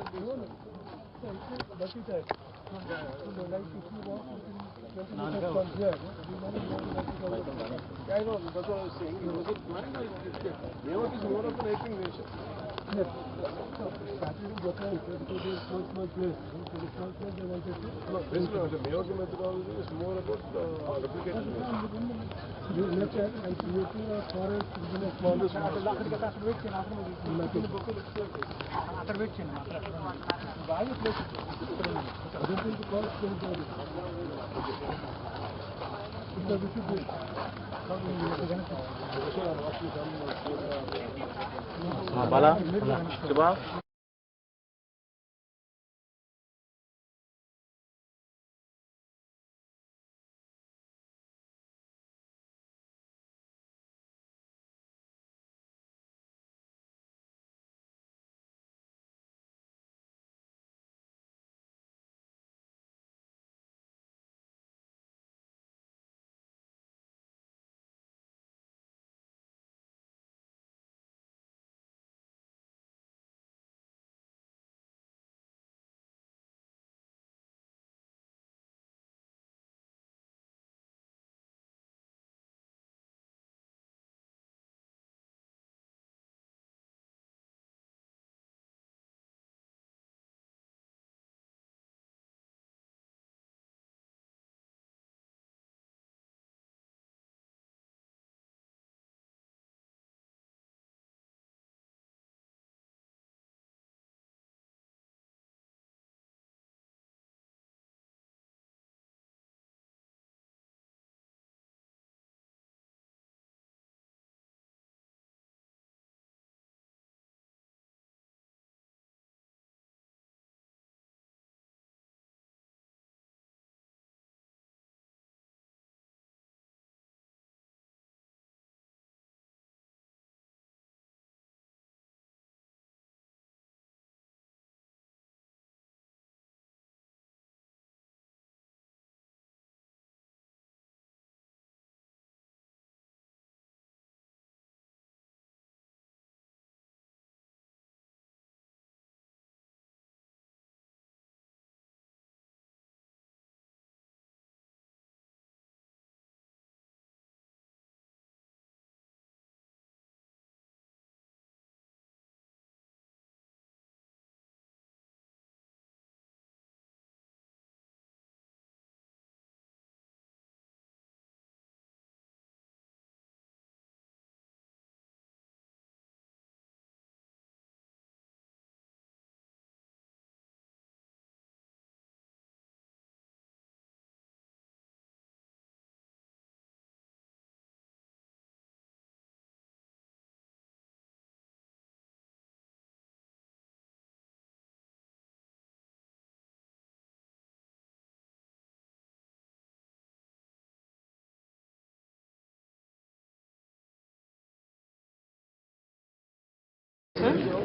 But you. I know, that's what I was saying. It wasn't planned. Naval is more of an acting nation. Yes. Started to Gotha, it was small, small place. So the small place, they wanted to... No, this is the Mayor's methodology is more about uh, replicating this. You nature and creating a forest within a small Why you place it? Other than the forest, there is no... Because we should do it. Bala. Bala.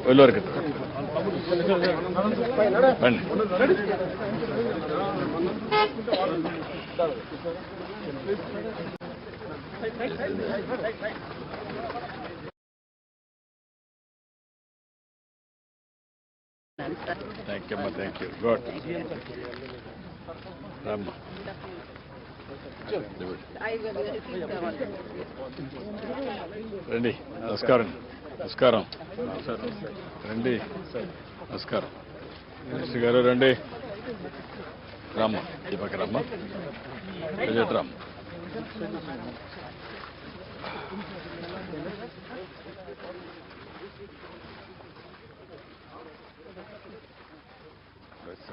వెళ్ళవరకు రండి. Thank you అమ్మా thank you good రామ్మా రండి నమస్కారం నమస్కారం. రండి నమస్కారం. Minister గారు రండి. రామ్మ ఈ పక్క రమ్మ. విజయ్ రామ్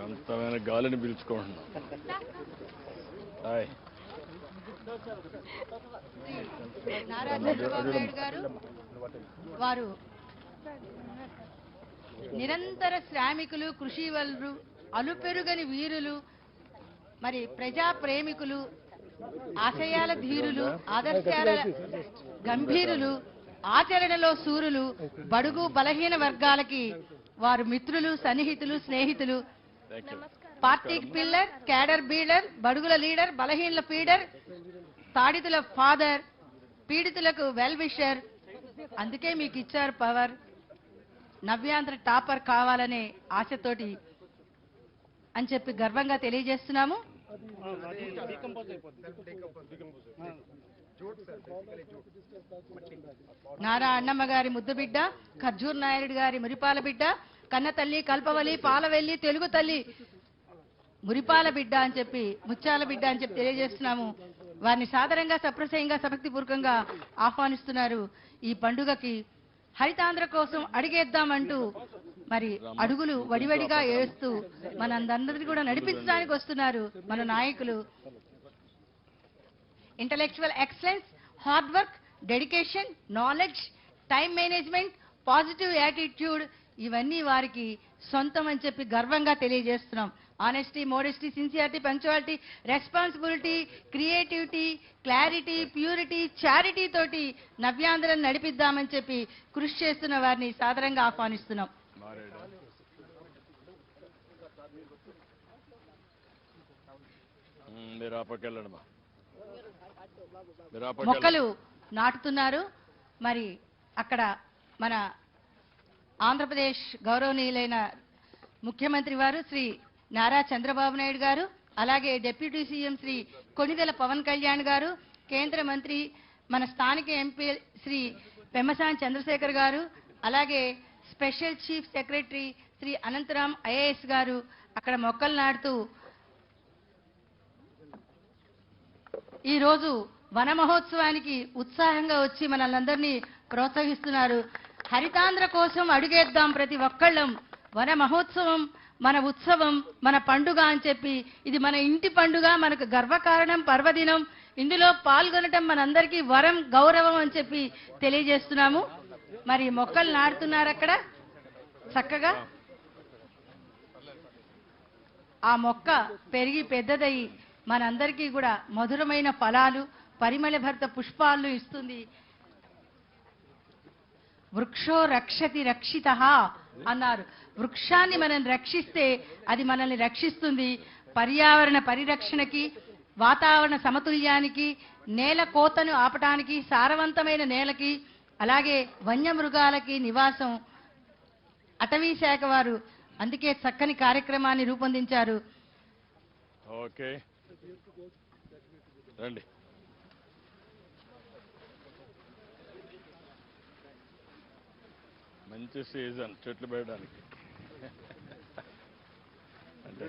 ప్రశాంతమైన గాలిని పీల్చుకుంటున్నాం. హాయ్ నారా చంద్రబాబు నాయుడు గారు వారు నిరంతర శ్రామికులు కృషి వలరు అలుపెరుగని వీరులు మరి ప్రజా ప్రేమికులు ఆశయాల ధీరులు ఆదర్శాల గంభీరులు ఆచరణలో సూరులు బడుగు బలహీన వర్గాలకి వారు మిత్రులు సన్నిహితులు స్నేహితులు పార్టీకి పిల్లర్ క్యాడర్ బీడర్ బడుగుల లీడర్ బలహీనల ఫీడర్ తాడితుల ఫాదర్ పీడితులకు వెల్ విషర్ అందుకే మీకు ఇచ్చారు పవర్. నవ్యాంధ్ర టాపర్ కావాలనే ఆశతోటి అని చెప్పి గర్వంగా తెలియజేస్తున్నాము. నారా అన్నమ్మ గారి ముద్దు బిడ్డ ఖర్జూర్ నాయుడు గారి మురిపాల బిడ్డ కన్నతల్లి కల్పవలి పాలవెల్లి తెలుగు తల్లి. మురిపాల బిడ్డ అని చెప్పి ముత్యాల బిడ్డ అని చెప్పి తెలియజేస్తున్నాము. వారిని సాదరంగా సప్రశయంగా సభక్తిపూర్వకంగా ఆహ్వానిస్తున్నారు. ఈ పండుగకి హరితాంధ్ర కోసం అడిగేద్దామంటూ మరి అడుగులు వడివడిగా వేస్తూ మనందరినీ కూడా నడిపించడానికి వస్తున్నారు మన నాయకులు. Intellectual excellence hard work dedication knowledge time management positive attitude ఇవన్నీ వారికి సొంతం అని చెప్పి గర్వంగా తెలియజేస్తున్నాం. Honesty modesty sincerity punctuality responsibility creativity clarity purity charity తోటి నవ్యాంధ్రను నడిపిద్దామని చెప్పి కృషి చేస్తున్న వారిని సాదరంగా ఆహ్వానిస్తున్నాం. మొక్కలు నాటుతున్నారు. మరి అక్కడ మన ఆంధ్రప్రదేశ్ గౌరవనీయులైన ముఖ్యమంత్రి వారు శ్రీ నారా చంద్రబాబు నాయుడు గారు అలాగే డిప్యూటీ సీఎం శ్రీ కొణిదెల పవన్ కళ్యాణ్ గారు కేంద్ర మంత్రి మన స్థానిక ఎంపీ శ్రీ పెమ్మసాని చంద్రశేఖర్ గారు అలాగే special chief secretary Shri Anantharam IAS garu అక్కడ మొక్కలు నాటుతూ ఈ రోజు వన మహోత్సవానికి ఉత్సాహంగా వచ్చి మనల్ని ప్రోత్సహిస్తున్నారు. హరితాంధ్ర కోసం అడుగేద్దాం ప్రతి ఒక్కళ్ళం. వన మహోత్సవం మన ఉత్సవం మన పండుగ అని చెప్పి ఇది మన ఇంటి పండుగ మనకు గర్వకారణం పర్వదినం. ఇందులో పాల్గొనటం మనందరికీ వరం గౌరవం అని చెప్పి తెలియజేస్తున్నాము. మరి మొక్కలు నాటుతున్నారు అక్కడ చక్కగా? ఆ మొక్క పెరిగి పెద్దదయ్యి మనందరికీ కూడా మధురమైన ఫలాలు పరిమళ భర్త పుష్పాలు ఇస్తుంది. వృక్షో రక్షతి రక్షిత అన్నారు. వృక్షాన్ని మనం రక్షిస్తే అది మనల్ని రక్షిస్తుంది. పర్యావరణ పరిరక్షణకి వాతావరణ సమతుల్యానికి నేల కోతను ఆపటానికి సారవంతమైన నేలకి అలాగే వన్యమృగాలకి నివాసం. అటవీ శాఖ వారు అందుకే చక్కని కార్యక్రమాన్ని రూపొందించారు. ఓకే. రండి. మంచి సీజన్ చెట్లు పెట్టడానికి అంటే